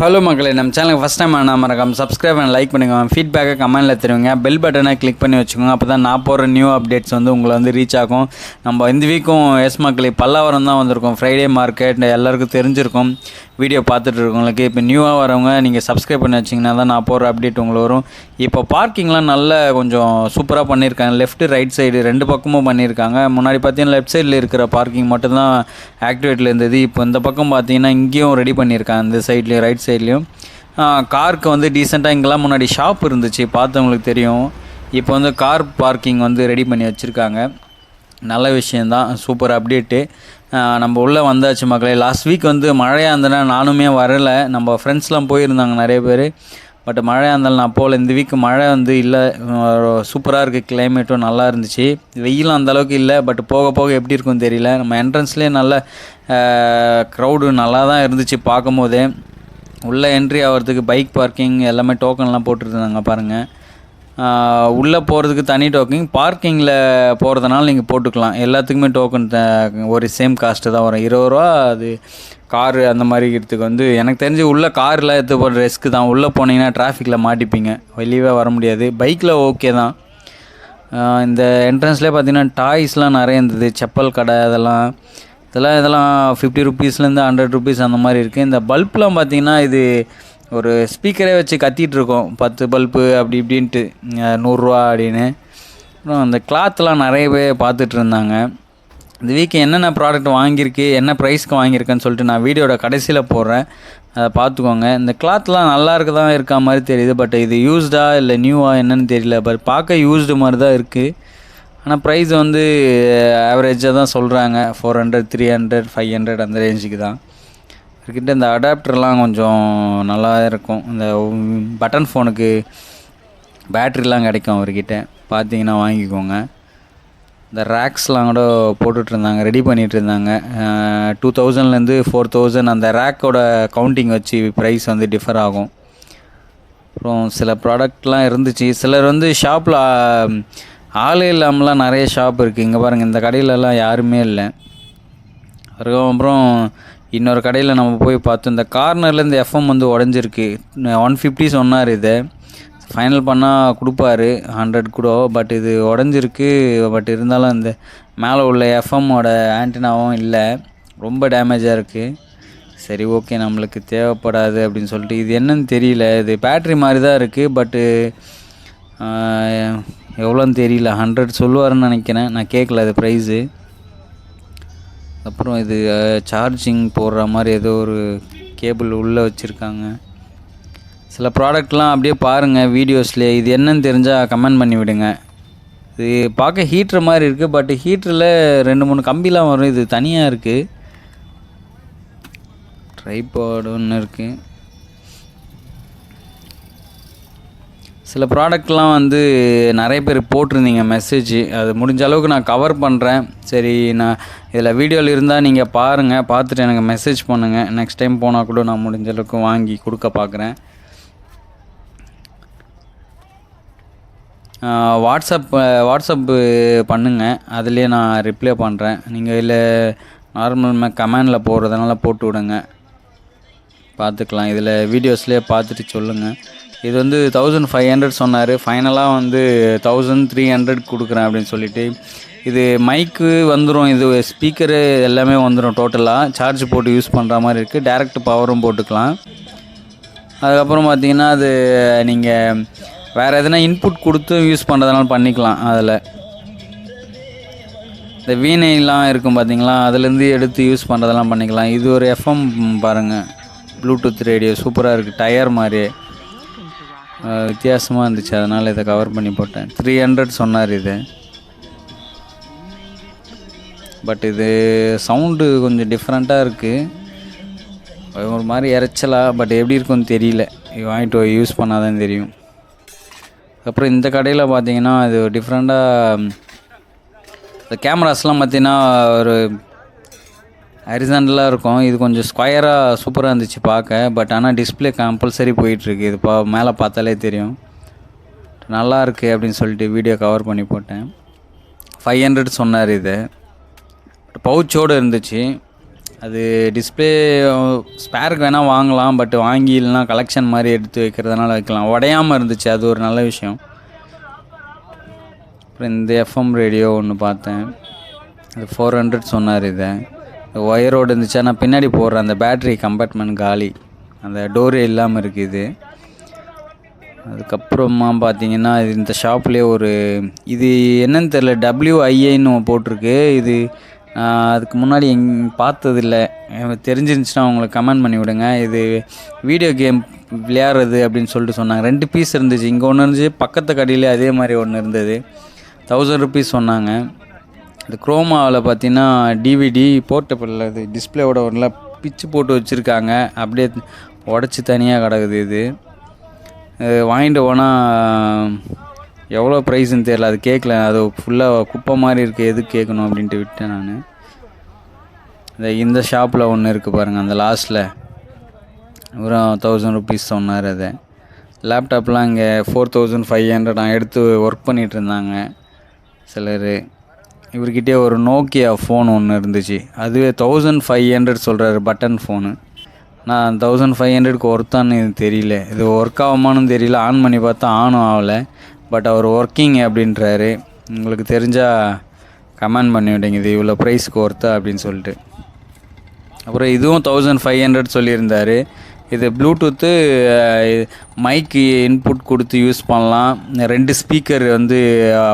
Hello மக்களே நம்ம சேனலுக்கு ஃபஸ்ட் டைம் நான் மறக்காம சப்ஸ்கிரைப் அண்ட் லைக் பண்ணுங்கள் ஃபீட்பேக்கை கமெண்ட்டில் தருவீங்க. பெல் பட்டனை கிளிக் பண்ணி வச்சுக்கோங்க. அப்போ தான் நான் போகிற நியூ அப்டேட்ஸ் வந்து உங்களை வந்து ரீச் ஆகும். நம்ம இந்த வீக்கும் எஸ் மக்களே பல்லாவரம் தான் வந்திருக்கோம். ஃப்ரைடே மார்க்கெட் எல்லாருக்கும் தெரிஞ்சிருக்கும். வீடியோ பார்த்துட்டு இருக்கவங்களுக்கு இப்போ நியூவாக வரவங்க நீங்கள் சப்ஸ்கிரைப் பண்ணி வச்சிங்கன்னா தான் நான் போகிற அப்டேட் உங்களுக்கு வரும். இப்போ பார்க்கிங்லாம் நல்ல கொஞ்சம் சூப்பராக பண்ணியிருக்காங்க. லெஃப்ட் ரைட் சைடு ரெண்டு பக்கமும் பண்ணியிருக்காங்க. முன்னாடி பார்த்தீங்கன்னா லெஃப்ட் சைடில் இருக்கிற பார்க்கிங் மட்டும்தான் ஆக்டிவேட்டில் இருந்தது. இப்போ இந்த பக்கம் பார்த்தீங்கன்னா இங்கேயும் ரெடி பண்ணியிருக்காங்க. இந்த சைட்லேயும் ரைட் சைட்லேயும் காருக்கு வந்து டீசெண்டாக இங்கெல்லாம் முன்னாடி ஷாப் இருந்துச்சு. பார்த்தவங்களுக்கு தெரியும். இப்போ வந்து கார் பார்க்கிங் வந்து ரெடி பண்ணி வச்சுருக்காங்க. நல்ல விஷயந்தான் சூப்பர் அப்டேட்டு நம்ம உள்ளே வந்தாச்சு மக்களே. லாஸ்ட் வீக் வந்து மழையாக இருந்ததுன்னா நானுமே வரலை. நம்ம ஃப்ரெண்ட்ஸ்லாம் போயிருந்தாங்க நிறைய பேர். பட் மழையாக இருந்தாலும் நான் போகல. இந்த வீக் மழை வந்து இல்லை. சூப்பராக இருக்குது கிளைமேட்டும் நல்லா இருந்துச்சு. வெயிலும் அந்தளவுக்கு இல்லை. பட் போக போக எப்படி இருக்கும்னு தெரியல. நம்ம என்ட்ரன்ஸ்லேயே நல்ல க்ரௌடு நல்லா தான் இருந்துச்சு பார்க்கும்போதே. உள்ளே என்ட்ரி ஆகிறதுக்கு பைக் பார்க்கிங் எல்லாமே டோக்கன்லாம் போட்டுருந்தாங்க பாருங்கள் உள்ளே போகிறதுக்கு தனி டோக்கிங் பார்க்கிங்கில் போகிறதுனால நீங்கள் போட்டுக்கலாம். எல்லாத்துக்குமே டோக்கன் ஒரு சேம் காஸ்ட்டு தான் வரும். இருபது ரூபா அது காரு அந்த மாதிரி இருக்கிறதுக்கு வந்து எனக்கு தெரிஞ்சு உள்ளே காரில் எடுத்து போகிற ரிஸ்க்கு தான். உள்ளே போனீங்கன்னா டிராஃபிக்கில் மாட்டிப்பீங்க. வெளியவே வர முடியாது. பைக்கில் ஓகே தான். இந்த என்ட்ரன்ஸ்லேயே பார்த்தீங்கன்னா டாய்ஸ்லாம் நிறைய இருந்தது. செப்பல் கடை அதெல்லாம். இதெல்லாம் இதெல்லாம் ஃபிஃப்டி ருபீஸ்லேருந்து ஹண்ட்ரட் ருபீஸ் அந்த மாதிரி இருக்குது இந்த பல்ப்லாம் பார்த்தீங்கன்னா இது ஒரு ஸ்பீக்கரே வச்சு கத்திகிட்டு இருக்கோம் பத்து பல்பு அப்படி இப்படின்ட்டு நூறுரூவா அப்படின்னு. அப்புறம் அந்த கிளாத்லாம் நிறைய பேர் பார்த்துட்டு இருந்தாங்க. இந்த வீக் என்னென்ன ப்ராடக்ட் வாங்கியிருக்கு என்ன ப்ரைஸ்க்கு வாங்கியிருக்கேன்னு சொல்லிட்டு நான் வீடியோட கடைசியில் போடுறேன். அதை பார்த்துக்கோங்க. இந்த கிளாத்லாம் நல்லா இருக்க தான் இருக்கா மாதிரி தெரியுது பட் இது யூஸ்டா இல்லை நியூவா என்னன்னு தெரியல. பட் பார்க்க யூஸ்டு மாதிரி தான் இருக்குது ஆனால் ப்ரைஸ் வந்து ஆவரேஜாக தான் சொல்கிறாங்க four hundred three hundred five hundred அந்த ரேஞ்சுக்கு தான். இவர்கிட்ட இந்த அடாப்டர்லாம் கொஞ்சம் நல்லா இருக்கும். இந்த பட்டன் ஃபோனுக்கு பேட்ரிலாம் கிடைக்கும் அவர்கிட்ட. பார்த்தீங்கன்னா வாங்கிக்கோங்க. இந்த ரேக்ஸ்லாம் கூட போட்டுட்ருந்தாங்க ரெடி பண்ணிகிட்ருந்தாங்க இருந்தாங்க டூ தௌசண்ட்லேருந்து ஃபோர் தௌசண்ட் அந்த ரேக்கோட கவுண்டிங் வச்சு ப்ரைஸ் வந்து டிஃபர் ஆகும். அப்புறம் சில ப்ராடக்ட்லாம் இருந்துச்சு. சிலர் வந்து ஷாப்பில் ஆளே இல்லாமலாம் நிறைய ஷாப் இருக்குது இங்கே பாருங்கள் இந்த கடையிலலாம் யாருமே இல்லை. அதுக்கப்புறம் இன்னொரு கடையில் நம்ம போய் பார்த்தோம். இந்த கார்னர்லேருந்து எஃப்எம் வந்து உடஞ்சிருக்கு. ஒன் ஃபிஃப்டி சொன்னார் இதை. ஃபைனல் பண்ணால் கொடுப்பாரு. ஹண்ட்ரட் கூட பட் இது உடஞ்சிருக்கு. பட் இருந்தாலும் இந்த மேலே உள்ள எஃப்எம்மோட ஆன்டினாவும் இல்லை. ரொம்ப டேமேஜாக இருக்குது சரி ஓகே நம்மளுக்கு தேவைப்படாது அப்படின்னு சொல்லிட்டு. இது என்னன்னு தெரியல. இது பேட்ரி மாதிரி தான் இருக்குது பட்டு எவ்வளோன்னு தெரியல. ஹண்ட்ரட் சொல்லுவாருன்னு நினைக்கிறேன். நான் கேட்கல அது ப்ரைஸு அப்புறம் இது சார்ஜிங் போடுற மாதிரி ஏதோ ஒரு கேபிள் உள்ளே வச்சுருக்காங்க. சில ப்ராடக்ட்லாம் அப்படியே பாருங்கள் வீடியோஸ்லேயே இது என்னன்னு தெரிஞ்சால் கமெண்ட் பண்ணி விடுங்க. இது பார்க்க ஹீட்ரு மாதிரி இருக்குது பட் ஹீட்டரில் ரெண்டு மூணு கம்பிலாம் வரும். இது தனியாக இருக்குது ட்ரைபாடு ஒன்று இருக்குது சில ப்ராடக்ட்லாம் வந்து நிறைய பேர் போட்டிருந்தீங்க மெசேஜ் அது முடிஞ்ச அளவுக்கு நான் கவர் பண்ணுறேன் சரி நான் இதில் வீடியோவில் இருந்தால் நீங்கள் பாருங்கள் பார்த்துட்டு எனக்கு மெசேஜ் பண்ணுங்கள் நெக்ஸ்ட் டைம் போனால் கூட நான் முடிஞ்ச அளவுக்கு வாங்கி கொடுக்க பார்க்குறேன். வாட்ஸ்அப் வாட்ஸ்அப்பு பண்ணுங்கள் அதுலேயே நான் ரிப்ளை பண்ணுறேன் நீங்கள் இல்லை நார்மல் கமெண்டில் போடுறதுனால போட்டு விடுங்க. பார்த்துக்கலாம். இதில் வீடியோஸ்லேயே பார்த்துட்டு சொல்லுங்கள் இது வந்து தௌசண்ட் ஃபைவ் ஹண்ட்ரட் சொன்னார். ஃபைனலாக வந்து தௌசண்ட் த்ரீ ஹண்ட்ரட் கொடுக்குறேன் அப்படின்னு சொல்லிட்டு. இது மைக்கு வந்துடும் இது ஸ்பீக்கரு எல்லாமே வந்துடும் டோட்டலாக சார்ஜ் போட்டு யூஸ் பண்ணுற மாதிரி இருக்குது டேரெக்ட் பவரும் போட்டுக்கலாம். அதுக்கப்புறம் பார்த்தீங்கன்னா அது நீங்கள் வேறு எதனா இன்புட் கொடுத்து யூஸ் பண்ணுறதுனால பண்ணிக்கலாம் அதில். இந்த வீணைலாம் இருக்கும் பார்த்தீங்களா அதுலேருந்து எடுத்து யூஸ் பண்ணுறதெல்லாம் பண்ணிக்கலாம். இது ஒரு எஃப்எம் பாருங்கள் ப்ளூடூத் ரேடியோ சூப்பராக இருக்குது டயர் மாதிரி. வித்தியாசமாக இருந்துச்சு. அதனால் இதை கவர் பண்ணி போட்டேன். த்ரீ ஹண்ட்ரட் சொன்னார் இது. பட் இது சவுண்டு கொஞ்சம் டிஃப்ரெண்ட்டாக இருக்குது ஒரு மாதிரி இறைச்சலா பட் எப்படி இருக்கும்னு தெரியல. இது வாங்கிட்டு யூஸ் பண்ணால் தான் தெரியும். அப்புறம் இந்த கடையில் பார்த்தீங்கன்னா இது டிஃப்ரெண்ட்டாக இந்த கேமராஸ்லாம் பார்த்தீங்கன்னா ஒரு ஹரிசாண்டலாக இருக்கும். இது கொஞ்சம் ஸ்கொயராக சூப்பராக இருந்துச்சு பார்க்க. பட் ஆனால் டிஸ்பிளே கம்பல்சரி போயிட்டுருக்கு. இது பா மேலே பார்த்தாலே தெரியும். நல்லா இருக்குது அப்படின்னு சொல்லிட்டு வீடியோ கவர் பண்ணி போட்டேன். ஃபைவ் ஹண்ட்ரட் சொன்னார் இது. பவுச்சோடு இருந்துச்சு. அது டிஸ்பிளே ஸ்பேருக்கு வேணால் வாங்கலாம். பட் வாங்கி இல்லைனா கலெக்ஷன் மாதிரி எடுத்து வைக்கிறதுனால வைக்கலாம். உடையாமல் இருந்துச்சு. அது ஒரு நல்ல விஷயம். அப்புறம் இந்த எஃப்எம் ரேடியோ ஒன்று பார்த்தேன். அது ஃபோர் ஹண்ட்ரட் சொன்னார் இதை. ஒயரோடு இருந்துச்சு. ஆனால் பின்னாடி போடுற அந்த பேட்ரி கம்பார்ட்மெண்ட் காலி. அந்த டோரே இல்லாமல் இருக்குது. அதுக்கப்புறமா பார்த்தீங்கன்னா இது இந்த ஷாப்லேயே ஒரு இது என்னன்னு தெரில டபிள்யூஐஏன்னு போட்டிருக்கு. இது அதுக்கு முன்னாடி எங் பார்த்ததில்ல. தெரிஞ்சிருந்துச்சுன்னா அவங்களை கமெண்ட் பண்ணி விடுங்க. இது வீடியோ கேம் விளையாடுறது அப்படின்னு சொல்லிட்டு சொன்னாங்க. ரெண்டு பீஸ் இருந்துச்சு. இங்கே ஒன்று இருந்துச்சு. பக்கத்து கடையிலே அதே மாதிரி ஒன்று இருந்தது. தௌசண்ட் ருபீஸ் சொன்னாங்க. இந்த குரோமாவில் பார்த்தீங்கன்னா டிவிடி போர்ட்டபிள் அது டிஸ்பிளேவோட ஒன்றில் பிச்சு போட்டு வச்சுருக்காங்க. அப்படியே உடச்சி தனியாக கிடக்குது இது. வாங்கிட்டு போனால் எவ்வளோ ப்ரைஸ்ன்னு தெரியல. அது கேட்கல அது ஃபுல்லாக குப்பை மாதிரி இருக்குது எதுக்கு கேட்கணும் அப்படின்ட்டு விட்டேன் நான். இந்த இந்த ஷாப்பில் ஒன்று இருக்குது பாருங்கள் அந்த லாஸ்ட்டில் வெறும் தௌசண்ட் ருபீஸ் சொன்னார் அதை. லேப்டாப்லாம் இங்கே ஃபோர் தௌசண்ட் ஃபைவ் ஹண்ட்ரட் நான் எடுத்து ஒர்க் பண்ணிகிட்டு இருந்தாங்க. சிலர். இவர்கிட்டே ஒரு நோக்கியா ஃபோன் ஒன்று இருந்துச்சு. அதுவே தௌசண்ட் ஃபைவ் ஹண்ட்ரட் சொல்கிறாரு பட்டன் ஃபோனு நான் தௌசண்ட் ஃபைவ் ஹண்ட்ரட்க்கு ஒர்த்தான்னு தெரியல. இது ஒர்க் ஆகுமான்னு தெரியல. ஆன் பண்ணி பார்த்தா ஆனும் ஆகலை. பட் அவர் ஒர்க்கிங் அப்படின்றாரு. உங்களுக்கு தெரிஞ்சால் கமெண்ட் பண்ணி விட்டீங்க இது இவ்வளோ ப்ரைஸ்க்கு ஒர்த்தா அப்படின்னு சொல்லிட்டு. அப்புறம் இதுவும் தௌசண்ட் ஃபைவ் ஹண்ட்ரட் சொல்லியிருந்தார். இது ப்ளூடூத்து மைக்கு இன்புட் கொடுத்து யூஸ் பண்ணலாம். ரெண்டு ஸ்பீக்கர் வந்து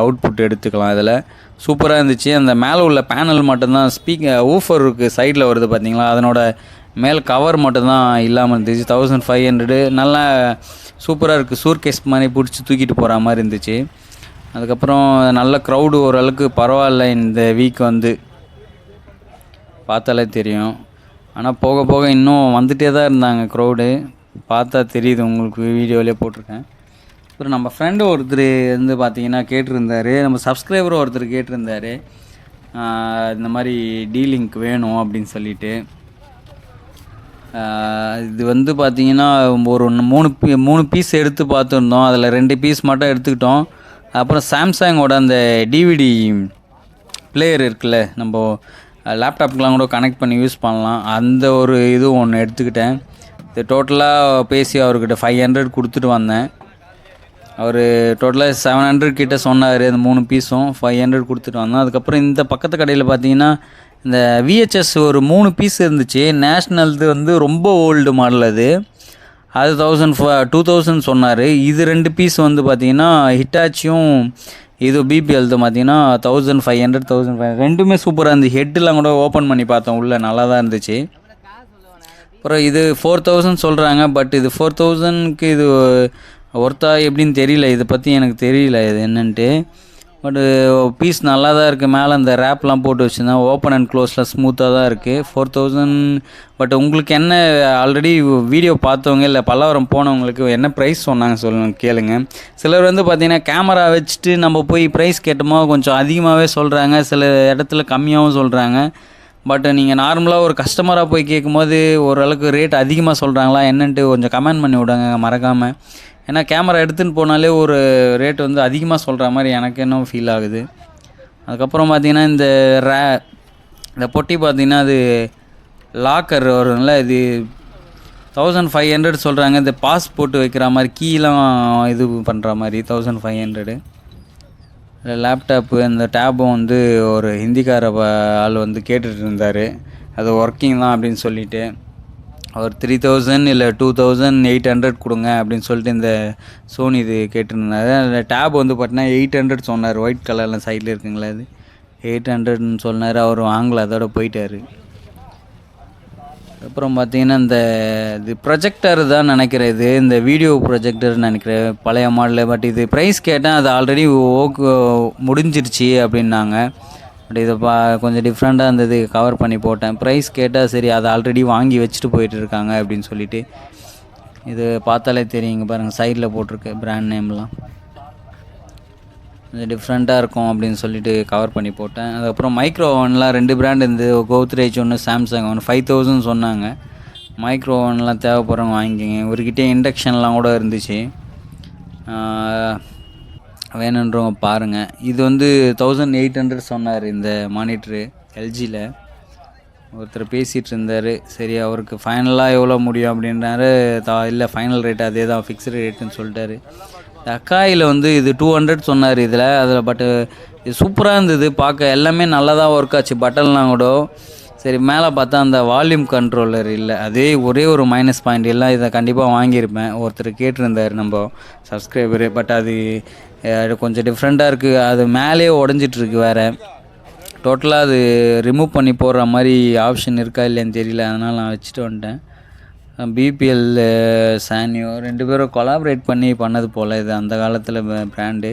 அவுட்புட் எடுத்துக்கலாம் இதில். சூப்பராக இருந்துச்சு. அந்த மேலே உள்ள பேனல் மட்டும்தான் ஸ்பீக்கர் ஊஃபர் இருக்குது சைடில் வருது பார்த்தீங்களா அதனோட மேல் கவர் மட்டும்தான் இல்லாமல் இருந்துச்சு. தௌசண்ட் ஃபைவ் ஹண்ட்ரடு நல்லா சூப்பராக இருக்குது சூர்கேஸ் மாதிரி பிடிச்சி தூக்கிட்டு போகிற மாதிரி இருந்துச்சு. அதுக்கப்புறம் நல்ல க்ரௌடு ஓரளவுக்கு பரவாயில்ல இந்த வீக் வந்து. பார்த்தாலே தெரியும். ஆனால் போக போக இன்னும் வந்துகிட்டே தான் இருந்தாங்க க்ரௌடு பார்த்தா தெரியுது உங்களுக்கு வீடியோவிலே போட்டிருக்கேன். அப்புறம் நம்ம ஃப்ரெண்டு ஒருத்தர் வந்து பார்த்தீங்கன்னா கேட்டிருந்தார். நம்ம சப்ஸ்கிரைபரும் ஒருத்தர் கேட்டிருந்தாரு. இந்த மாதிரி டீலிங்க் வேணும் அப்படின்னு சொல்லிட்டு. இது வந்து பார்த்தீங்கன்னா ஒரு ஒன்று மூணு பீ மூணு பீஸ் எடுத்து பார்த்துருந்தோம். அதில் ரெண்டு பீஸ் மட்டும் எடுத்துக்கிட்டோம். அப்புறம் சாம்சங்கோட அந்த டிவிடி பிளேயர் இருக்குல்ல நம்ம லேப்டாப்க்கெலாம் கூட கனெக்ட் பண்ணி யூஸ் பண்ணலாம். அந்த ஒரு இது ஒன்று எடுத்துக்கிட்டேன். இது டோட்டலாக பேசி அவர்கிட்ட ஃபைவ் ஹண்ட்ரட் கொடுத்துட்டு வந்தேன். அவர் டோட்டலாக செவன் ஹண்ட்ரட் கிட்ட சொன்னார் அந்த மூணு பீஸும் ஃபைவ் ஹண்ட்ரட் கொடுத்துட்டு வந்தோம். அதுக்கப்புறம் இந்த பக்கத்து கடையில் பார்த்தீங்கன்னா இந்த விஹெச்எஸ் ஒரு மூணு பீஸ் இருந்துச்சு. நேஷ்னல்து வந்து ரொம்ப ஓல்டு மாடல் அது. அது தௌசண்ட் ஃப டூ தௌசண்ட் சொன்னார். இது ரெண்டு பீஸ் வந்து பார்த்தீங்கன்னா ஹிட்டாச்சியும் இது பிபிஎல்து பார்த்தீங்கன்னா thousand five hundred thousand five ரெண்டுமே சூப்பராக இருந்துச்சு. ஹெட்டெலாம் கூட ஓப்பன் பண்ணி பார்த்தோம் உள்ளே நல்லா தான் இருந்துச்சு. அப்புறம் இது ஃபோர் தௌசண்ட் சொல்கிறாங்க பட் இது ஃபோர் தௌசண்ட்க்கு இது ஒர்த்தா எப்படின்னு தெரியல இதை பற்றி எனக்கு தெரியல இது என்னன்ட்டு. பட்டு பீஸ் நல்லா தான் இருக்குது மேலே அந்த ரேப்லாம் போட்டு வச்சுருந்தேன் ஓப்பன் அண்ட் க்ளோஸில் ஸ்மூத்தாக தான் இருக்குது ஃபோர் தௌசண்ட் பட் உங்களுக்கு என்ன ஆல்ரெடி வீடியோ பார்த்தவங்க இல்லை பல்லவரம் போனவங்களுக்கு என்ன ப்ரைஸ் சொன்னாங்க சொல்லுங்க கேளுங்க. சிலர் வந்து பார்த்திங்கன்னா கேமரா வச்சுட்டு நம்ம போய் ப்ரைஸ் கேட்டோமோ கொஞ்சம் அதிகமாகவே சொல்கிறாங்க சில இடத்துல கம்மியாகவும் சொல்கிறாங்க பட் நீங்கள் நார்மலாக ஒரு கஸ்டமராக போய் கேட்கும்போது ஓரளவுக்கு ரேட் அதிகமாக சொல்கிறாங்களா என்னன்ட்டு கொஞ்சம் கமெண்ட் பண்ணி விடுங்க மறக்காமல் ஏன்னா கேமரா எடுத்துன்னு போனாலே ஒரு ரேட் வந்து அதிகமாக சொல்கிற மாதிரி எனக்கு என்ன ஃபீல் ஆகுது. அதுக்கப்புறம் பார்த்தீங்கன்னா இந்த ரே இந்த பொட்டி பார்த்தீங்கன்னா அது லாக்கர் வரும்ல இது தௌசண்ட் ஃபைவ் ஹண்ட்ரட் சொல்கிறாங்க இந்த பாஸ் போட்டு வைக்கிற மாதிரி கீலாம் இது பண்ணுற மாதிரி தௌசண்ட் ஃபைவ் ஹண்ட்ரடு லேப்டாப்பு அந்த டேபும் வந்து ஒரு ஹிந்திக்கார ஆள் வந்து கேட்டுட்டு இருந்தார். அது ஒர்க்கிங் தான் அப்படின்னு சொல்லிவிட்டு அவர் த்ரீ தௌசண்ட் இல்லை டூ தௌசண்ட் எயிட் ஹண்ட்ரட் கொடுங்க அப்படின்னு சொல்லிட்டு இந்த சோனி இது கேட்டிருந்தாரு. அந்த டேப் வந்து பார்த்தீங்கன்னா எயிட் ஹண்ட்ரட் சொன்னார். ஒயிட் கலரில் சைடில் இருக்குங்களா அது எயிட் ஹண்ட்ரட்னு சொன்னார். அவர் வாங்கல. அதோட போயிட்டார். அப்புறம் பார்த்தீங்கன்னா இந்த இது ப்ரொஜெக்டர் தான் நினைக்கிறேன் இது. இந்த வீடியோ ப்ரொஜெக்டர் நினைக்கிறேன். பழைய மாடலு பட் இது ப்ரைஸ் கேட்டேன் அது ஆல்ரெடி ஓக்கு முடிஞ்சிருச்சு அப்படின்னாங்க. பட் இதை பா கொஞ்சம் டிஃப்ரெண்ட்டாக இருந்தது கவர் பண்ணி போட்டேன். ப்ரைஸ் கேட்டால் சரி அதை ஆல்ரெடி வாங்கி வச்சுட்டு போயிட்டு இருக்காங்க அப்படின்னு சொல்லிட்டு. இது பார்த்தாலே தெரியுங்க பாருங்கள் சைடில் போட்டிருக்கு பிராண்ட் நேம்லாம் கொஞ்சம் டிஃப்ரெண்ட்டாக இருக்கும் அப்படின்னு சொல்லிட்டு கவர் பண்ணி போட்டேன். அதுக்கப்புறம் மைக்ரோ ஓவன்லாம் ரெண்டு பிராண்ட் இருந்து கோத்ரேஜ் ஒன்று சாம்சங் ஒன்று ஃபைவ் தௌசண்ட் சொன்னாங்க. மைக்ரோ ஓவன்லாம் தேவைப்படுறவங்க வாங்கிக்கோங்க. கிட்டே இண்டக்ஷன்லாம் கூட இருந்துச்சு. வேணுன்றவங்க பாருங்கள் இது வந்து தௌசண்ட் எயிட் ஹண்ட்ரட் சொன்னார் இந்த மானிட்ரு எல்ஜியில் ஒருத்தர் பேசிகிட்டு இருந்தார் சரி அவருக்கு ஃபைனலாக எவ்வளோ முடியும் அப்படின்றாரு தா இல்லை ஃபைனல் ரேட் அதே தான் ஃபிக்ஸ்டு ரேட்டுன்னு சொல்லிட்டாரு. இந்த அக்காயில் வந்து இது டூ ஹண்ட்ரட் சொன்னார் இதில். அதில் பட்டு இது சூப்பராக இருந்தது. பார்க்க எல்லாமே நல்லா தான் ஒர்க் ஆச்சு. பட்டன்லாம் கூட. சரி மேலே பார்த்தா அந்த வால்யூம் கண்ட்ரோலர் இல்லை. அதே ஒரே ஒரு மைனஸ் பாயிண்ட் எல்லாம் இதை கண்டிப்பாக வாங்கியிருப்பேன். ஒருத்தர் கேட்டிருந்தார் நம்ம சப்ஸ்கிரைபரு பட் அது கொஞ்சம் டிஃப்ரெண்ட்டாக இருக்குது அது மேலேயே உடஞ்சிட்ருக்கு வேறு. டோட்டலாக அது ரிமூவ் பண்ணி போடுற மாதிரி ஆப்ஷன் இருக்கா இல்லையான்னு தெரியல. அதனால் நான் வச்சுட்டு வந்துட்டேன். பிபிஎல் சானியோ ரெண்டு பேரும் கொலாபரேட் பண்ணி பண்ணது போல் இது. அந்த காலத்தில் ப்ராண்டு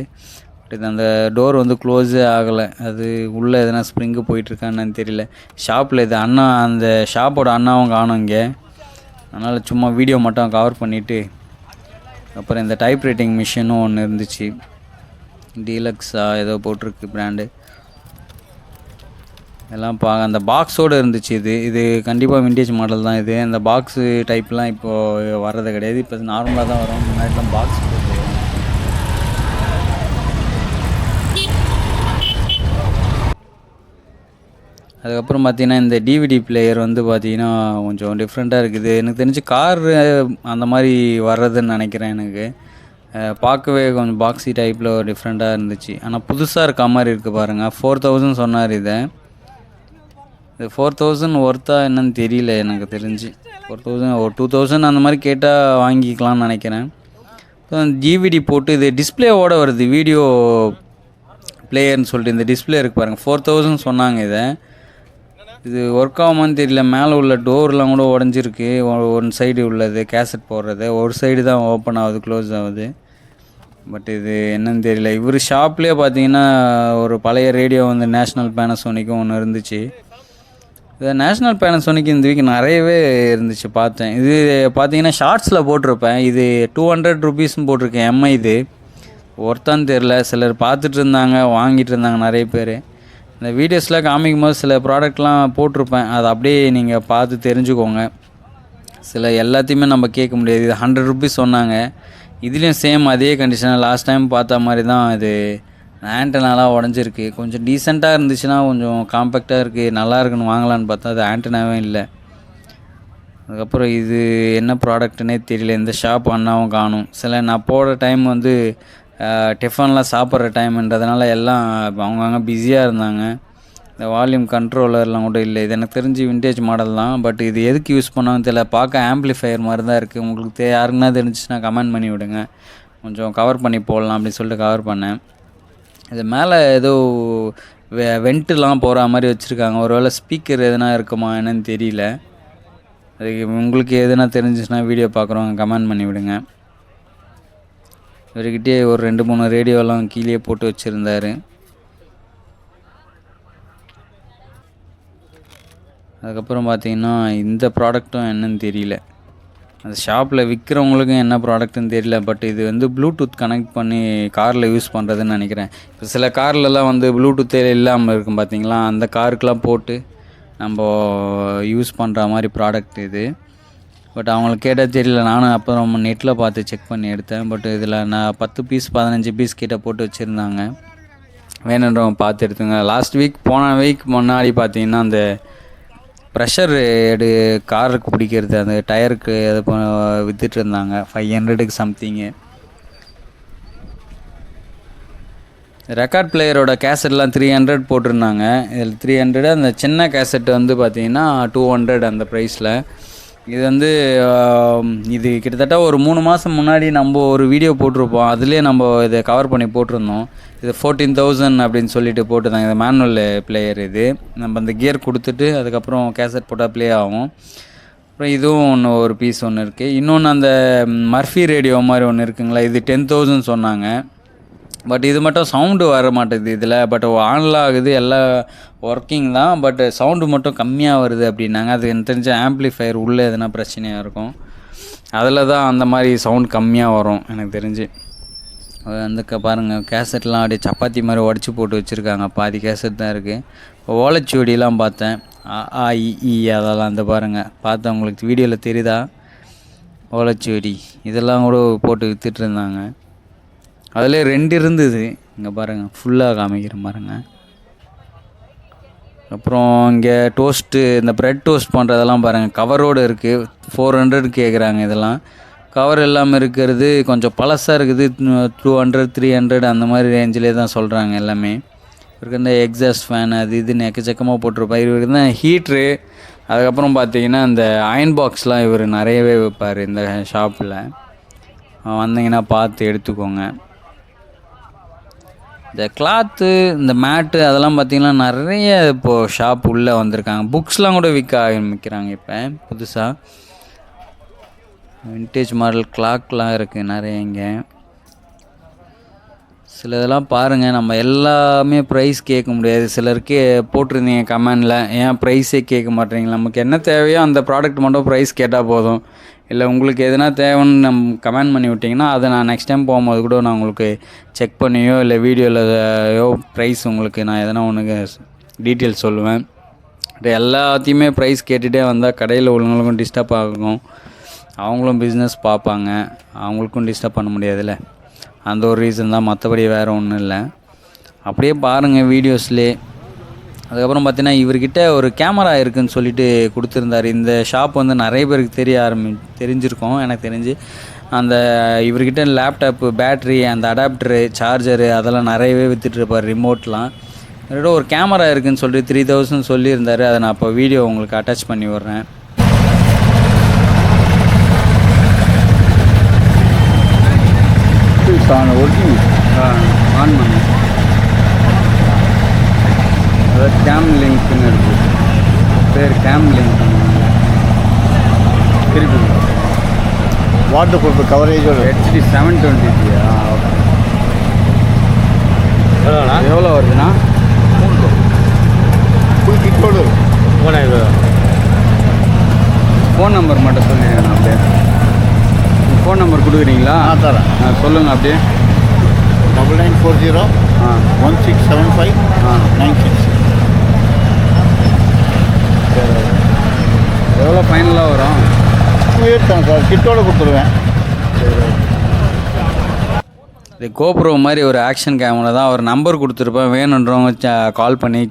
இது அந்த டோர் வந்து க்ளோஸே ஆகலை. அது உள்ளே எதனா ஸ்ப்ரிங்கு போயிட்டுருக்கான்னு தெரியல. ஷாப்பில் இது அண்ணா அந்த ஷாப்போட அண்ணாவும் காணும் இங்கே. அதனால் சும்மா வீடியோ மட்டும் கவர் பண்ணிவிட்டு அப்புறம் இந்த டைப் ரைட்டிங் மிஷினும் ஒன்று இருந்துச்சு. டீலக்ஸா ஏதோ போட்டிருக்கு ப்ராண்டு எல்லாம் பா அந்த பாக்ஸோடு இருந்துச்சு இது. இது கண்டிப்பாக விண்டேஜ் மாடல் தான் இது. அந்த பாக்ஸு டைப்லாம் இப்போது வர்றது கிடையாது. இப்போ நார்மலாக தான் வரும். முன்னாடிலாம் பாக்ஸ் அதுக்கப்புறம் பார்த்தீங்கன்னா இந்த டிவிடி பிளேயர் வந்து பார்த்தீங்கன்னா கொஞ்சம் டிஃப்ரெண்ட்டாக இருக்குது. எனக்கு தெரிஞ்சு கார் அந்த மாதிரி வர்றதுன்னு நினைக்கிறேன் எனக்கு. பார்க்கவே கொஞ்சம் பாக்ஸி டைப்பில் ஒரு டிஃப்ரெண்ட்டாக இருந்துச்சு. ஆனால் புதுசாக இருக்க மாதிரி இருக்குது பாருங்கள் ஃபோர் தௌசண்ட் சொன்னார் இதை. இது ஃபோர் தௌசண்ட் ஒர்த்தா என்னன்னு தெரியல எனக்கு தெரிஞ்சு. ஃபோர் தௌசண்ட் ஒரு டூ தௌசண்ட் அந்த மாதிரி கேட்டால் வாங்கிக்கலாம்னு நினைக்கிறேன். ஜிவிடி போட்டு இது டிஸ்பிளேவோடு வருது வீடியோ பிளேயர்னு சொல்லிட்டு இந்த டிஸ்பிளே இருக்குது பாருங்கள் ஃபோர் தௌசண்ட் சொன்னாங்க இதை. இது ஒர்க் ஆகுமான்னு தெரியல. மேலே உள்ள டோர்லாம் கூட உடஞ்சிருக்கு. ஒன் சைடு உள்ளது கேசட் போடுறது. ஒரு சைடு தான் ஓப்பன் ஆகுது க்ளோஸ் ஆகுது. பட் இது என்னன்னு தெரியல. இவர் ஷாப்லேயே பார்த்தீங்கன்னா ஒரு பழைய ரேடியோ வந்து நேஷ்னல் பேனசோனிக்கும் ஒன்று இருந்துச்சு. இது நேஷ்னல் பேனசோனிக் இந்த வீக் நிறையவே இருந்துச்சு பார்த்தேன். இது பார்த்தீங்கன்னா ஷார்ட்ஸில் போட்டிருப்பேன். இது டூ ஹண்ட்ரட் ருபீஸ்னு போட்டிருக்கேன் எம்ஐ இது. ஒருத்தான்னு தெரில சிலர் பார்த்துட்டு இருந்தாங்க வாங்கிட்டு இருந்தாங்க நிறைய பேர். இந்த வீடியோஸில் காமிக்கும் போது சில ப்ராடக்ட்லாம் போட்டிருப்பேன். அதை அப்படியே நீங்கள் பார்த்து தெரிஞ்சுக்கோங்க. சில எல்லாத்தையுமே நம்ம கேட்க முடியாது. இது ஹண்ட்ரட் ருபீஸ் சொன்னாங்க. இதுலேயும் சேம் அதே கண்டிஷன் லாஸ்ட் டைம் பார்த்த மாதிரி தான் இது. ஆண்டனாலாம் உடஞ்சிருக்கு. கொஞ்சம் டீசெண்டாக இருந்துச்சுன்னா கொஞ்சம் காம்பேக்டாக இருக்குது நல்லா இருக்குன்னு வாங்கலான்னு பார்த்தா அது ஆண்டனாவே இல்லை. அதுக்கப்புறம் இது என்ன ப்ராடக்ட்னே தெரியல. இந்த ஷாப் அண்ணாவும் காணும். சில நான் போட டைம் வந்து டிஃபன்லாம் சாப்பிட்ற டைம்ன்றதுனால எல்லாம் அவங்கவுங்க பிஸியாக இருந்தாங்க. இந்த வால்யூம் கண்ட்ரோலர்லாம் கூட இல்லை. இது எனக்கு தெரிஞ்சு விண்டேஜ் மாடல் தான். பட் இது எதுக்கு யூஸ் பண்ணாங்கன்னு தெரியல. பார்க்க ஆம்ப்ளிஃபையர் மாதிரி தான் இருக்குது உங்களுக்கு தே யாருக்குன்னா தெரிஞ்சுச்சுன்னா கமெண்ட் பண்ணி விடுங்க. கொஞ்சம் கவர் பண்ணி போடலாம் அப்படின்னு சொல்லிட்டு கவர் பண்ணேன். இது மேலே ஏதோ வெ வெண்ட்டுலாம் போகிற மாதிரி வச்சுருக்காங்க. ஒருவேளை ஸ்பீக்கர் எதுனா இருக்குமா என்னன்னு தெரியல. அதுக்கு உங்களுக்கு எதுனா தெரிஞ்சிச்சுன்னா வீடியோ பார்க்குறவங்க கமெண்ட் பண்ணி விடுங்க. இவர்கிட்டே ஒரு ரெண்டு மூணு ரேடியோலாம் கீழே போட்டு வச்சுருந்தாரு. அதுக்கப்புறம் பார்த்தீங்கன்னா இந்த ப்ராடக்ட்டும் என்னன்னு தெரியல. அந்த ஷாப்பில் விற்கிறவங்களுக்கும் என்ன ப்ராடக்ட்னு தெரியல பட் இது வந்து ப்ளூடூத் கனெக்ட் பண்ணி காரில் யூஸ் பண்ணுறதுன்னு நினைக்கிறேன். இப்போ சில கார்லலாம் வந்து ப்ளூடூத்தே இல்லாமல் இருக்கும் பார்த்தீங்களா அந்த காருக்கெலாம் போட்டு நம்ம யூஸ் பண்ணுற மாதிரி ப்ராடக்ட் இது. பட் அவங்களுக்கு கேட்டால் தெரியல. நானும் அப்புறம் நெட்டில் பார்த்து செக் பண்ணி எடுத்தேன். பட் இதில் நான் பத்து பீஸ் பதினஞ்சு பீஸ் கிட்ட போட்டு வச்சுருந்தாங்க. வேணுன்றவங்க பார்த்து எடுத்துங்க. லாஸ்ட் வீக் போன வீக் முன்னாடி பார்த்தீங்கன்னா அந்த ப்ரெஷர் எடு காருக்கு பிடிக்கிறது அந்த டயருக்கு அது விற்றுட்டு இருந்தாங்க. ஃபைவ் ஹண்ட்ரடுக்கு சம்திங்கு ரெக்கார்ட் பிளேயரோட கேசட்லாம் த்ரீ ஹண்ட்ரட் போட்டிருந்தாங்க. இதில் த்ரீ ஹண்ட்ரடு அந்த சின்ன கேசட் வந்து பார்த்தீங்கன்னா டூ ஹண்ட்ரட் அந்த ப்ரைஸில் இது வந்து இது கிட்டத்தட்ட ஒரு மூணு மாதம் முன்னாடி நம்ம ஒரு வீடியோ போட்டிருப்போம். அதுலேயே நம்ம இதை கவர் பண்ணி போட்டிருந்தோம். இது ஃபோர்டீன் தௌசண்ட் அப்படின்னு சொல்லிட்டு போட்டுருந்தாங்க இது மேனுவல் பிளேயர் இது. நம்ம அந்த கியர் கொடுத்துட்டு அதுக்கப்புறம் கேசட் போட்டால் ப்ளே ஆகும். அப்புறம் இதுவும் ஒன்று ஒரு பீஸ் ஒன்று இருக்குது இன்னொன்று அந்த மர்ஃபி ரேடியோ மாதிரி ஒன்று இருக்குங்களா இது டென் தௌசண்ட் சொன்னாங்க. பட் இது மட்டும் சவுண்டு வர மாட்டேங்குது இதில். பட் ஆன்ல ஆகுது. எல்லாம் ஒர்க்கிங் தான் பட் சவுண்டு மட்டும் கம்மியாக வருது அப்படின்னாங்க. அது எனக்கு தெரிஞ்ச ஆம்ப்ளிஃபையர் உள்ளே எதுனா பிரச்சனையாக இருக்கும். அதில் தான் அந்த மாதிரி சவுண்ட் கம்மியாக வரும் எனக்கு தெரிஞ்சு. அது வந்து பாருங்கள் கேசட்லாம் அப்படியே சப்பாத்தி மாதிரி உடச்சி போட்டு வச்சுருக்காங்க. பாதி கேசட் தான் இருக்குது இப்போ ஓலைச்சுவடிலாம் பார்த்தேன். அ, ஆ இ, அதெல்லாம் அந்த பாருங்கள் பார்த்தேன் உங்களுக்கு வீடியோவில் தெரியுதா? ஓலைச்சுவடி இதெல்லாம் கூட போட்டு விற்றுட்டு இருந்தாங்க. அதில் ரெண்டு இருந்தது. இங்கே பாருங்கள் ஃபுல்லாக காமிக்கிற பாருங்கள் அப்புறம் இங்கே டோஸ்ட்டு இந்த ப்ரெட் டோஸ்ட் பண்ணுறதெல்லாம் பாருங்கள் கவரோடு இருக்குது ஃபோர் ஹண்ட்ரட் கேட்குறாங்க இதெல்லாம். கவர் இல்லாமல் இருக்கிறது கொஞ்சம் பழசாக இருக்குது. டூ ஹண்ட்ரட் த்ரீ ஹண்ட்ரட் அந்த மாதிரி ரேஞ்சிலே தான் சொல்கிறாங்க எல்லாமே. இவருக்கு இந்த எக்ஸாஸ்ட் ஃபேன் அது இதுன்னு எக்கச்சக்கமாக போட்டிருப்பார் இவருக்கு தான் ஹீட்ரு அதுக்கப்புறம் பார்த்தீங்கன்னா இந்த அயன் பாக்ஸ்லாம் இவர் நிறையவே வைப்பார் இந்த ஷாப்பில் வந்தீங்கன்னா பார்த்து எடுத்துக்கோங்க. இந்த கிளாத்து இந்த மேட்டு அதெல்லாம் பார்த்தீங்கன்னா நிறைய இப்போது ஷாப் உள்ளே வந்திருக்காங்க. புக்ஸ்லாம் கூட விற்க ஆரம்பிக்கிறாங்க இப்போ புதுசாக வின்டேஜ் மாடல் கிளாக்லாம் இருக்குது நிறைய இங்கே. சில இதெல்லாம் பாருங்கள் நம்ம எல்லாமே ப்ரைஸ் கேட்க முடியாது. சிலருக்கு போட்டிருந்தீங்க கமெண்டில் ஏன் ப்ரைஸே கேட்க மாட்டேறீங்க நமக்கு என்ன தேவையோ அந்த ப்ராடக்ட் மட்டும் ப்ரைஸ் கேட்டால் போதும். இல்லை உங்களுக்கு எதுனா தேவைன்னு நம் கமெண்ட் பண்ணி விட்டிங்கன்னா அதை நான் நெக்ஸ்ட் டைம் போகும்போது கூட நான் உங்களுக்கு செக் பண்ணியோ இல்லை வீடியோவிலையோ ப்ரைஸ் உங்களுக்கு நான் எதனா ஒன்று டீட்டெயில்ஸ் சொல்லுவேன். எல்லாத்தையுமே ப்ரைஸ் கேட்டுகிட்டே வந்தால் கடையில் உள்ளவங்களுக்கும் டிஸ்டர்ப் ஆகும். அவங்களும் பிஸ்னஸ் பார்ப்பாங்க. அவங்களுக்கும் டிஸ்டர்ப் பண்ண முடியாதுல்ல. அந்த ஒரு ரீசன் தான். மற்றபடி வேறு ஒன்றும் இல்லை. அப்படியே பாருங்கள் வீடியோஸ்லேயே அதுக்கப்புறம் பார்த்தீங்கன்னா இவர்கிட்ட ஒரு கேமரா இருக்குதுன்னு சொல்லிட்டு கொடுத்துருந்தாரு. இந்த ஷாப் வந்து நிறைய பேருக்கு தெரிய ஆரம்பி தெரிஞ்சிருக்கும் எனக்கு தெரிஞ்சு. அந்த இவர்கிட்ட லேப்டாப்பு பேட்ரி அந்த அடாப்டரு சார்ஜரு அதெல்லாம் நிறையவே விற்றுட்ருப்பார் ரிமோட்லாம் இவர்கிட்ட ஒரு கேமரா இருக்குன்னு சொல்லிட்டு த்ரீ தௌசண்ட் சொல்லியிருந்தார். அதை நான் இப்போ வீடியோ உங்களுக்கு அட்டாச் பண்ணி விட்றேன். ஒரிஜினல் ஆன் பண்ணேன் அதாவது கேம் லிங்க்னு இருக்குது பேர் கேம் லிங்க் திருப்பி வாட்டர் ப்ரூஃப் கவரேஜோட ஹெச்டி செவன் டுவெண்ட்டி ஓகே எவ்வளோ வருதுண்ணா? ஃபுல் கிட்டோடு ஃபோன் நம்பர் மட்டும் சொல்லிடுங்கண்ணா அப்படியே. ஃபோன் நம்பர் கொடுக்குறீங்களா? ஆ தரேன். ஆ சொல்லுங்கள் அப்படியே. டபுள் நைன் ஃபோர் ஜீரோ ஆ. ஒன் சிக்ஸ் செவன் ஃபைவ் ஆ. நைன் சிக்ஸ் எவ்வளோ ஃபைனலாக வரும்? டூ இயர்ஸ் தான் சார். கிட்டோட கொடுத்துருவேன். இது கோப்ரோ மாதிரி ஒரு ஆக்ஷன் கேமரா தான் ஒரு நம்பர் கொடுத்துருப்பேன். வேணுன்றவங்க கால் பண்ணி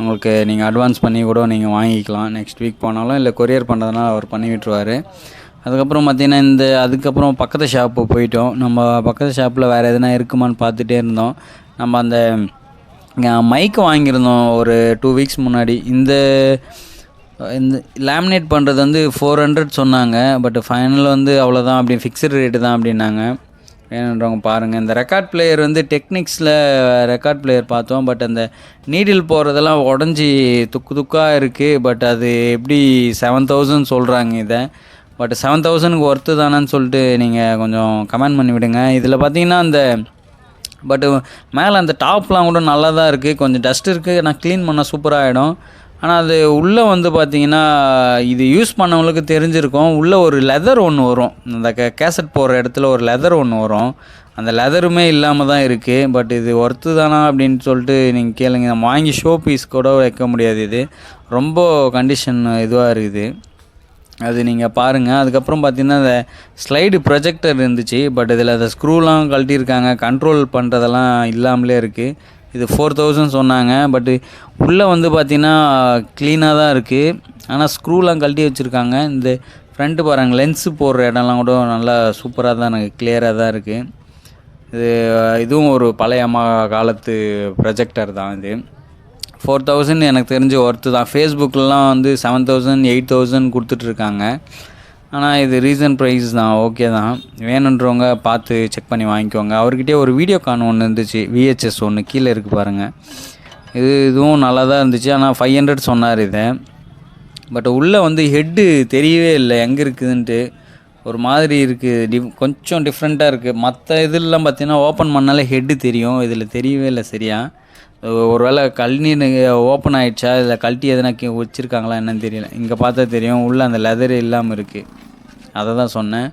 உங்களுக்கு நீங்கள் அட்வான்ஸ் பண்ணி கூட நீங்கள் வாங்கிக்கலாம். நெக்ஸ்ட் வீக் போனாலும் இல்லை கொரியர் பண்ணுறதுனால அவர் பண்ணி விட்டுருவார். அதுக்கப்புறம் பார்த்தீங்கன்னா இந்த அதுக்கப்புறம் பக்கத்து ஷாப்பு போயிட்டோம். நம்ம பக்கத்து ஷாப்பில் வேறு எதுனா இருக்குமான்னு பார்த்துட்டே இருந்தோம். நம்ம அந்த மைக் வாங்கியிருந்தோம் ஒரு டூ வீக்ஸ் முன்னாடி. இந்த இந்த லேமினேட் பண்ணுறது வந்து ஃபோர் ஹண்ட்ரட் சொன்னாங்க பட் ஃபைனல் வந்து அவ்வளோதான் அப்படி ஃபிக்ஸ்டு ரேட்டு தான் அப்படின்னாங்க. வேணுன்றவங்க பாருங்கள் இந்த ரெக்கார்ட் பிளேயர் வந்து டெக்னிக்ஸில் ரெக்கார்ட் பிளேயர் பார்த்தோம் பட் அந்த நீடில் போகிறதெல்லாம் உடஞ்சி துக்கு துக்காக இருக்குது பட் அது எப்படி செவன் தௌசண்ட் சொல்கிறாங்க இதை. பட் செவன் தௌசண்ட்க்கு ஒர்த்து தானேன்னு சொல்லிட்டு நீங்கள் கொஞ்சம் கமெண்ட் பண்ணி விடுங்க. இதில் பார்த்தீங்கன்னா அந்த பட்டு மேலே அந்த டாப்லாம் கூட நல்லா தான் இருக்குது கொஞ்சம் டஸ்ட் இருக்குது நான் க்ளீன் பண்ணால் சூப்பராக ஆகிடும் ஆனால் அது உள்ளே வந்து பார்த்தீங்கன்னா இது யூஸ் பண்ணவங்களுக்கு தெரிஞ்சிருக்கும். உள்ளே ஒரு லெதர் ஒன்று வரும். அந்த கே கேசட் போடுற இடத்துல ஒரு லெதர் ஒன்று வரும். அந்த லெதருமே இல்லாமல் தான் இருக்குது பட் இது ஒர்த்து தானா அப்படின்னு சொல்லிட்டு நீங்கள் கேளுங்க. நம்ம வாங்கி ஷோ பீஸ் கூட வைக்க முடியாது இது. ரொம்ப கண்டிஷன் இதுவாக இருக்குது. அது நீங்கள் பாருங்கள் அதுக்கப்புறம் பார்த்தீங்கன்னா அந்த ஸ்லைடு ப்ரொஜெக்டர் இருந்துச்சு. பட் இதில் அந்த ஸ்க்ரூலாம் கழட்டியிருக்காங்க. கண்ட்ரோல் பண்ணுறதெல்லாம் இல்லாமலே இருக்குது இது ஃபோர் தௌசண்ட் சொன்னாங்க பட்டு உள்ளே வந்து பார்த்திங்கன்னா க்ளீனாக தான் இருக்குது ஆனால் ஸ்க்ரூலாம் கழட்டி வச்சுருக்காங்க. இந்த ஃப்ரண்ட்டு பாருங்கள் லென்ஸு போடுற இடம்லாம் கூட நல்லா சூப்பராக தான் எனக்கு கிளியராக தான் இருக்குது இது இதுவும் ஒரு பழைய அம்மா காலத்து ப்ரொஜெக்டர் தான் இது. ஃபோர் தௌசண்ட் எனக்கு தெரிஞ்சு ஒர்த்து தான். ஃபேஸ்புக்கெலாம் வந்து செவன் தௌசண்ட் எயிட் தௌசண்ட் கொடுத்துட்ருக்காங்க ஆனால் இது ரீசன் ப்ரைஸ் தான். ஓகே தான். வேணுன்றவங்க பார்த்து செக் பண்ணி வாங்கிக்கோங்க. அவர்கிட்டே ஒரு வீடியோ கான் ஒன்று இருந்துச்சு. விஹெச்எஸ் ஒன்று கீழே இருக்குது பாருங்கள் இது இதுவும் நல்லா தான் இருந்துச்சு. ஆனால் ஃபைவ் ஹண்ட்ரட் சொன்னார் இதை. பட் உள்ளே வந்து ஹெட்டு தெரியவே இல்லை. எங்கே இருக்குதுன்ட்டு. ஒரு மாதிரி இருக்குது டிஃப் கொஞ்சம் டிஃப்ரெண்ட்டாக இருக்குது மற்ற இதெல்லாம் பார்த்தீங்கன்னா ஓப்பன் பண்ணாலே ஹெட்டு தெரியும். இதில் தெரியவே இல்லை சரியாக ஒரு ஒருவேளை கழனி ஓப்பன் ஆகிடுச்சா இல்லை கழட்டி எதனா வச்சுருக்காங்களா வச்சிருக்காங்களா? என்னன்னு தெரியல. இங்கே பார்த்தா தெரியும். உள்ளே அந்த லெதர் இல்லாமல் இருக்குது அதை தான் சொன்னேன்.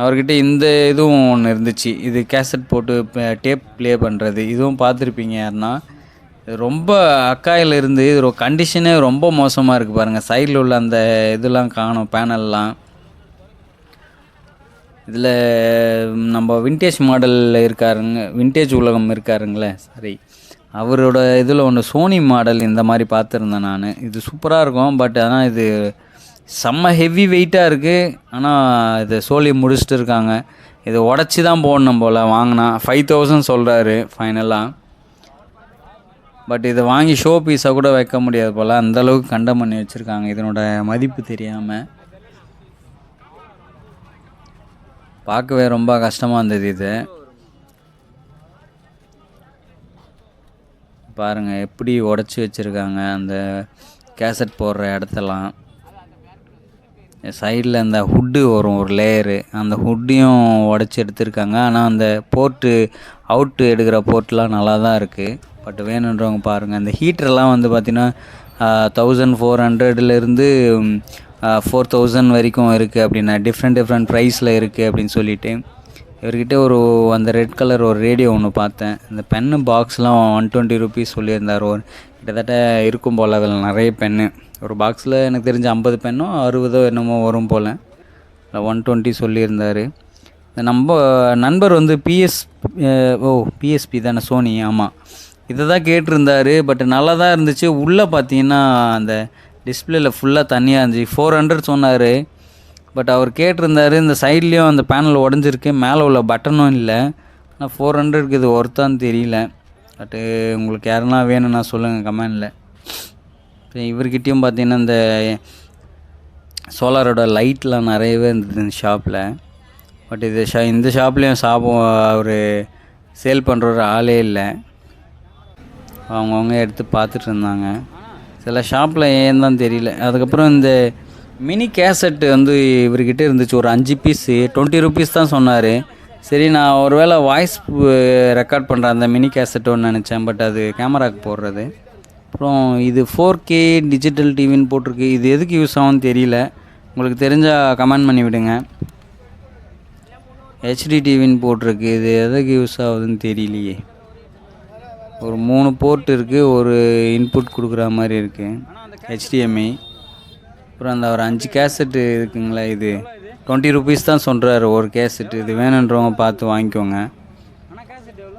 அவர்கிட்ட இந்த இதுவும் ஒன்று இருந்துச்சு. இது கேசட் போட்டு டேப் ப்ளே பண்ணுறது இதுவும் பார்த்துருப்பீங்க யாருன்னா? ரொம்ப அக்காயில் இருந்து இது கண்டிஷனே ரொம்ப மோசமாக இருக்குது பாருங்கள் சைடில் உள்ள அந்த இதெல்லாம் காணும் பேனல்லாம் இதில் நம்ம விண்டேஜ் மாடலில் இருக்காருங்க விண்டேஜ் உலகம் இருக்காருங்களே. சாரி அவரோட இதில் ஒன்று சோனி மாடல் இந்த மாதிரி பார்த்துருந்தேன் நான். இது சூப்பராக இருக்கும் பட் ஆனால் இது செம்ம ஹெவி வெயிட்டாக இருக்குது ஆனால் இதை சோலி முடிச்சுட்டு இருக்காங்க. இதை உடச்சி தான் போடணும் போல் வாங்கினா. ஃபைவ் தௌசண்ட் சொல்கிறாரு ஃபைனலாக பட் இதை வாங்கி ஷோ பீஸாக கூட வைக்க முடியாது போல் அந்தளவுக்கு கண்டம் பண்ணி வச்சுருக்காங்க. இதனோட மதிப்பு தெரியாமல் பார்க்கவே ரொம்ப கஷ்டமாக இருந்தது இது. பாருங்கள் எப்படி உடச்சி வச்சுருக்காங்க அந்த கேசட் போடுற இடத்தெல்லாம். சைடில் அந்த ஹுட்டு வரும் ஒரு லேயரு அந்த ஹுட்டையும் உடச்சி எடுத்திருக்காங்க. ஆனால் அந்த போர்ட்டு அவுட்டு எடுக்கிற போர்ட்லாம் நல்லா தான் இருக்குது பட் வேணுன்றவங்க பாருங்கள் அந்த ஹீட்டர்லாம் வந்து பார்த்திங்கன்னா தௌசண்ட் ஃபோர் ஹண்ட்ரட்லேருந்து ஃபோர் தௌசண்ட் வரைக்கும் இருக்குது அப்படின்னா டிஃப்ரெண்ட் டிஃப்ரெண்ட் ப்ரைஸில் இருக்குது அப்படின்னு சொல்லிவிட்டு இவர்கிட்ட ஒரு அந்த ரெட் கலர் ஒரு ரேடியோ ஒன்று பார்த்தேன். இந்த பென்னு பாக்ஸ்லாம் ஒன் டுவெண்ட்டி ருபீஸ் சொல்லியிருந்தார். ஒரு கிட்டத்தட்ட இருக்கும் போல் அதில் நிறைய பென்னு ஒரு பாக்ஸில் எனக்கு தெரிஞ்ச ஐம்பது பென்னோ அறுபதோ என்னமோ வரும் போல். ஒன் டுவெண்ட்டி சொல்லியிருந்தார். இந்த நம்ம நண்பர் வந்து பிஎஸ் ஓ பிஎஸ்பி தானே சோனி ஆமாம் இதை தான் கேட்டிருந்தார் பட் நல்லா தான் இருந்துச்சு. உள்ளே பார்த்தீங்கன்னா அந்த டிஸ்பிளேயில் ஃபுல்லாக தண்ணியாக இருந்துச்சு. ஃபோர் ஹண்ட்ரட் சொன்னார். பட் அவர் கேட்டிருந்தாரு இந்த சைட்லேயும் அந்த பேனல் உடஞ்சிருக்கு மேலே உள்ள பட்டனும் இல்லை. ஆனால் ஃபோர் ஹண்ட்ரட்க்கு இது ஒர்த்தான்னு தெரியல. பட்டு உங்களுக்கு யாருன்னா வேணும்னா சொல்லுங்கள் கமெண்டில் இவர்கிட்டையும் பார்த்தீங்கன்னா இந்த சோலாரோட லைட்லாம் நிறையவே இருந்தது இந்த ஷாப்பில் பட் இது ஷா இந்த ஷாப்லேயும் சாப்பிடும் அவர் சேல் பண்ணுற ஒரு ஆளே இல்லை. அவங்கவுங்க எடுத்து பார்த்துட்டு இருந்தாங்க. சில ஷாப்பில் ஏன் தான் தெரியல. அதுக்கப்புறம் இந்த மினி கேசட் வந்து இவர்கிட்ட இருந்துச்சு. ஒரு அஞ்சு பீஸு டுவெண்ட்டி ருபீஸ் தான் சொன்னார். சரி நான் ஒருவேளை வாய்ஸ் ரெக்கார்ட் பண்ணுற அந்த மினி கேசட் ஒன்று நினச்சேன். பட் அது கேமராக்கு போடுறது. அப்புறம் இது ஃபோர் கே டிஜிட்டல் டிவின்னு போட்டிருக்கு. இது எதுக்கு யூஸ் ஆகும்னு தெரியல. உங்களுக்கு தெரிஞ்சால் கமெண்ட் பண்ணி விடுங்க. ஹெச்டி டிவின்னு போட்டிருக்கு. இது எதுக்கு யூஸ் ஆகுதுன்னு தெரியலையே. ஒரு மூணு போர்ட் இருக்குது ஒரு இன்புட் கொடுக்குற மாதிரி இருக்குது ஹெச்டிஎம்ஐ அப்புறம் அந்த ஒரு அஞ்சு கேசட்டு இருக்குங்களா இது. டுவெண்ட்டி ருபீஸ் தான் சொல்கிறாரு ஒரு கேசட்டு. இது வேணுன்றவங்க பார்த்து வாங்கிக்கோங்க.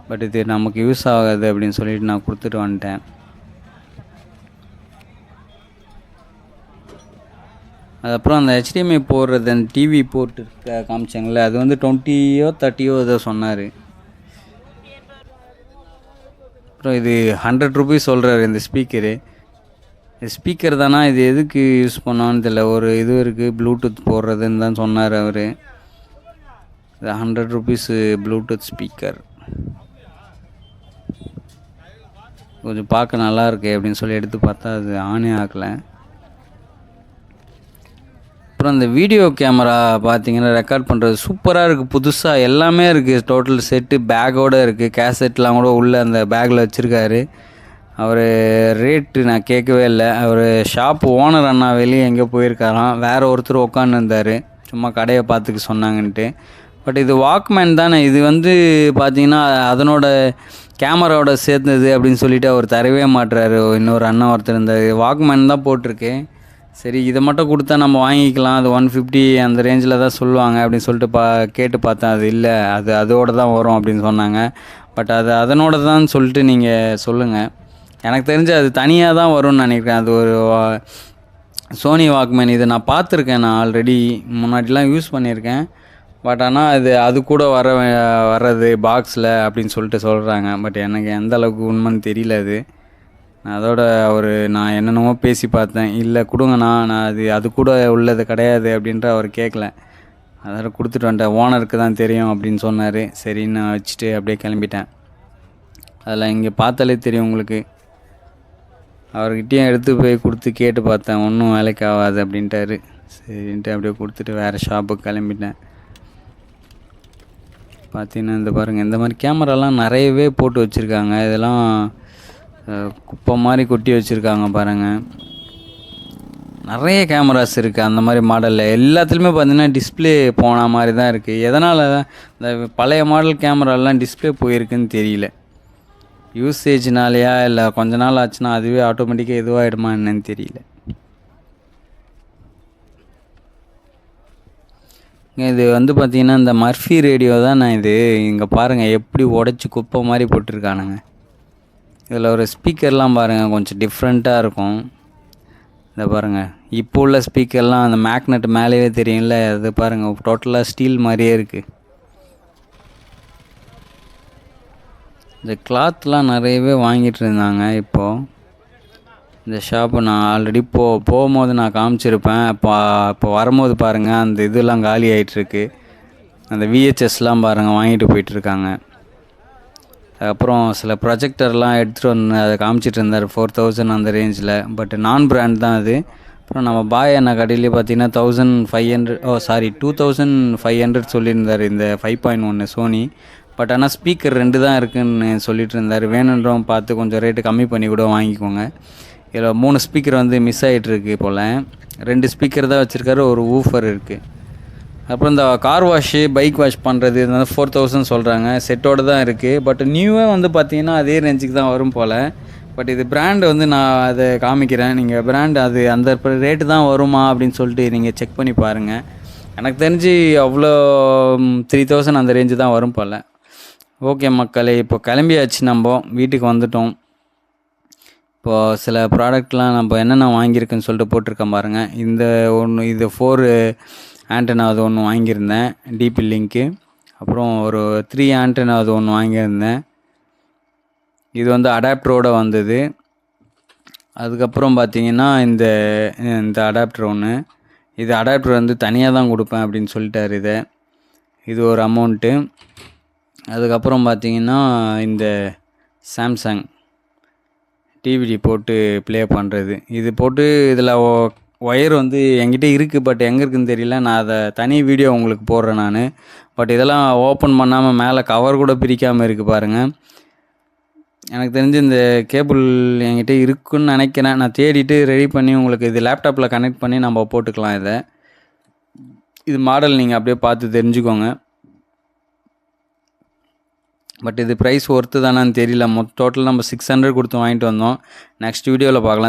பட் இது நமக்கு யூஸ் ஆகாது அப்படின்னு சொல்லிட்டு நான் கொடுத்துட்டு வந்துட்டேன். அதுக்கப்புறம் அந்த ஹெச்டிஎம்ஐ போடுறது அந்த டிவி போட்டு இருக்க காமிச்சாங்களே அது வந்து டுவெண்ட்டியோ தேர்ட்டியோ ஏதோ சொன்னார். அப்புறம் இது ஹண்ட்ரட் ருபீஸ் சொல்கிறாரு இந்த ஸ்பீக்கரு ஸ்பீக்கர் தானா? இது எதுக்கு யூஸ் பண்ணான்னு தெரியல. ஒரு இது இருக்குது ப்ளூடூத் போடுறதுன்னு தான் சொன்னார் அவர். இது ஹண்ட்ரட் ருபீஸு ப்ளூடூத் ஸ்பீக்கர் கொஞ்சம் பார்க்க நல்லா இருக்கு அப்படின்னு சொல்லி எடுத்து பார்த்தா அது ஆனே ஆகலை. அப்புறம் இந்த வீடியோ கேமரா பார்த்தீங்கன்னா ரெக்கார்ட் பண்ணுறது சூப்பராக இருக்குது புதுசாக எல்லாமே இருக்குது டோட்டல் செட்டு பேக்கோடு இருக்குது கேசட்லாம் கூட உள்ளே அந்த பேக்கில் வச்சுருக்காரு. அவர் ரேட்டு நான் கேட்கவே இல்லை. அவர் ஷாப் ஓனர் அண்ணா வெளியே எங்கே போயிருக்காராம். வேறு ஒருத்தர் உட்காந்துருந்தார் சும்மா கடையை பார்த்துக்க சொன்னாங்கன்ட்டு. பட் இது வாக்மேன் தானே. இது வந்து பார்த்தீங்கன்னா அதனோட கேமராவோட சேர்ந்தது அப்படின்னு சொல்லிட்டு அவர் தரவே மாட்டுறாரு இன்னொரு அண்ணன் ஒருத்தர் இருந்தார். வாக்மேன் தான் போட்டிருக்கு. சரி இதை மட்டும் கொடுத்தா நம்ம வாங்கிக்கலாம். அது ஒன் ஃபிஃப்டி அந்த ரேஞ்சில் தான் சொல்லுவாங்க அப்படின்னு சொல்லிட்டு பா கேட்டு பார்த்தேன். அது இல்லை. அது அதோடு தான் வரும் அப்படின்னு சொன்னாங்க. பட் அது அதனோட தான் சொல்லிட்டு நீங்கள் சொல்லுங்கள் எனக்கு தெரிஞ்சு அது தனியாக தான் வரும்னு நினைக்கிறேன். அது ஒரு சோனி வாக்மேன் இது நான் பார்த்துருக்கேன். நான் ஆல்ரெடி முன்னாடிலாம் யூஸ் பண்ணியிருக்கேன். பட் ஆனால் அது அது கூட வர வர்றது பாக்ஸில் அப்படின்னு சொல்லிட்டு சொல்கிறாங்க பட் எனக்கு எந்த அளவுக்கு உண்மைன்னு தெரியல அது. நான் அதோட அவர் நான் என்னென்னமோ பேசி பார்த்தேன். இல்லை கொடுங்கண்ணா நான் அது அது கூட உள்ளது கிடையாது அப்படின்ற அவர் கேட்கல அதோட கொடுத்துட்டு வந்துட்டேன். ஓனருக்கு தான் தெரியும் அப்படின்னு சொன்னார். சரின்னு நான் வச்சுட்டு அப்படியே கிளம்பிட்டேன். அதில் இங்கே பார்த்தாலே தெரியும் உங்களுக்கு. அவர்கிட்டயும் எடுத்து போய் கொடுத்து கேட்டு பார்த்தேன். ஒன்றும் வேலைக்கு ஆகாது அப்படின்ட்டாரு. சரின்ட்டு அப்படியே கொடுத்துட்டு வேறு ஷாப்புக்கு கிளம்பிட்டேன். பார்த்தீங்கன்னா இந்த பாருங்கள் இந்த மாதிரி கேமராலாம் நிறையவே போட்டு வச்சுருக்காங்க. இதெல்லாம் குப்பை மாதிரி கொட்டி வச்சுருக்காங்க பாருங்கள் நிறைய கேமராஸ் இருக்குது அந்த மாதிரி மாடலில் எல்லாத்துலேயுமே பார்த்தீங்கன்னா டிஸ்ப்ளே போன மாதிரி தான் இருக்குது எதனால்? இந்த பழைய மாடல் கேமராலாம் டிஸ்ப்ளே போயிருக்குன்னு தெரியல. யூசேஜ்னாலையா இல்லை கொஞ்ச நாள் ஆச்சுன்னா அதுவே ஆட்டோமேட்டிக்காக இதுவாகிடுமா என்னன்னு தெரியல. இது வந்து பார்த்தீங்கன்னா இந்த மர்ஃபி ரேடியோ தான் நான் இது இங்கே பாருங்கள் எப்படி உடச்சி குப்பை மாதிரி போட்டிருக்கானுங்க. இதில் ஒரு ஸ்பீக்கர்லாம் பாருங்கள் கொஞ்சம் டிஃப்ரெண்ட்டாக இருக்கும். இதை பாருங்கள் இப்போ உள்ள ஸ்பீக்கர்லாம் அந்த மேக்னெட் மேலேயே தெரியும்ல அது பாருங்கள் டோட்டலாக ஸ்டீல் மாதிரியே இருக்குது இந்த கிளாத்லாம் நிறையவே வாங்கிட்டு இருந்தாங்க இப்போது இந்த ஷாப்பு நான் ஆல்ரெடி போ போகும்போது நான் காமிச்சிருப்பேன். இப்போ இப்போ வரும்போது பாருங்கள் அந்த இதெல்லாம் காலி ஆகிட்டுருக்கு அந்த விஹெச்எஸ்லாம் பாருங்கள் வாங்கிட்டு போயிட்டுருக்காங்க. அப்புறம் சில ப்ரொஜெக்டர்லாம் எடுத்துகிட்டு வந்து அதை காமிச்சிட்டு இருந்தார் ஃபோர் தௌசண்ட் அந்த ரேஞ்சில் பட் நான் பிராண்ட் தான் அது. அப்புறம் நம்ம பாய் அண்ணா கடையிலே பார்த்தீங்கன்னா thousand five hundred oh sorry two thousand five hundred சொல்லியிருந்தார் இந்த ஃபைவ் பாயிண்ட் ஒன்று சோனி பட் ஆனால் ஸ்பீக்கர் ரெண்டு தான் இருக்குன்னு சொல்லிட்டு இருந்தார். வேணுன்றவன் பார்த்து கொஞ்சம் ரேட்டு கம்மி பண்ணி கூட வாங்கிக்கோங்க. இதில் மூணு ஸ்பீக்கர் வந்து மிஸ் ஆகிட்டுருக்கு போல். ரெண்டு ஸ்பீக்கர் தான் வச்சுருக்காரு ஒரு ஊஃபர் இருக்குது அப்புறம் இந்த கார் வாஷு பைக் வாஷ் பண்ணுறது இது வந்து ஃபோர் தௌசண்ட் சொல்கிறாங்க செட்டோடு தான் இருக்குது பட் நியூவே வந்து பார்த்தீங்கன்னா அதே ரேஞ்சுக்கு தான் வரும் போல். பட் இது பிராண்டு வந்து நான் அதை காமிக்கிறேன். நீங்கள் பிராண்ட் அது அந்த ரேட்டு தான் வருமா அப்படின்னு சொல்லிட்டு நீங்கள் செக் பண்ணி பாருங்கள் எனக்கு தெரிஞ்சு அவ்வளோ த்ரீ தௌசண்ட் அந்த ரேஞ்சு தான் வரும் போல். ஓகே மக்களே இப்போ கிளம்பியாச்சு நம்ம. வீட்டுக்கு வந்துட்டோம். இப்போது சில ப்ராடக்ட்லாம் நம்ம என்னென்ன வாங்கியிருக்குன்னு சொல்லிட்டு போட்டிருக்கேன் பாருங்கள் இந்த ஒன்று இது ஃபோர் ஆண்டனா அது ஒன்று வாங்கியிருந்தேன் டிபி லிங்க்கு அப்புறம் ஒரு த்ரீ ஆண்டனா அது ஒன்று வாங்கியிருந்தேன். இது வந்து அடாப்டரோட வந்தது. அதுக்கப்புறம் பார்த்தீங்கன்னா இந்த இந்த அடாப்டர் ஒன்று இது அடாப்டர் வந்து தனியாக தான் கொடுப்பேன் அப்படின்னு சொல்லிட்டாரு இதை. இது ஒரு அமௌண்ட்டு அதுக்கப்புறம் பார்த்தீங்கன்னா இந்த சாம்சங் டிவிடி போட்டு ப்ளே பண்ணுறது இது போட்டு இதில் ஒயர் வந்து என்கிட்ட இருக்குது பட் எங்கே இருக்குன்னு தெரியல. நான் அதை தனி வீடியோ உங்களுக்கு போடுறேன் நான். பட் இதெல்லாம் ஓப்பன் பண்ணாமல் மேலே கவர் கூட பிரிக்காமல் இருக்குது பாருங்கள் எனக்கு தெரிஞ்சு இந்த கேபிள் என்கிட்ட இருக்குன்னு நினைக்கிறேன். நான் தேடிட்டு ரெடி பண்ணி உங்களுக்கு இது லேப்டாப்பில் கனெக்ட் பண்ணி நம்ம போட்டுக்கலாம் இதை. இது மாடல் நீங்கள் அப்படியே பார்த்து தெரிஞ்சுக்கோங்க. பட் இது ப்ரைஸ் ஒர்த்து தானான்னு தெரியல. மொத்த டோட்டல் நம்ம சிக்ஸ் ஹண்ட்ரட் கொடுத்து வாங்கிட்டு வந்தோம். நெக்ஸ்ட் வீடியோவில் பார்க்கலாம்.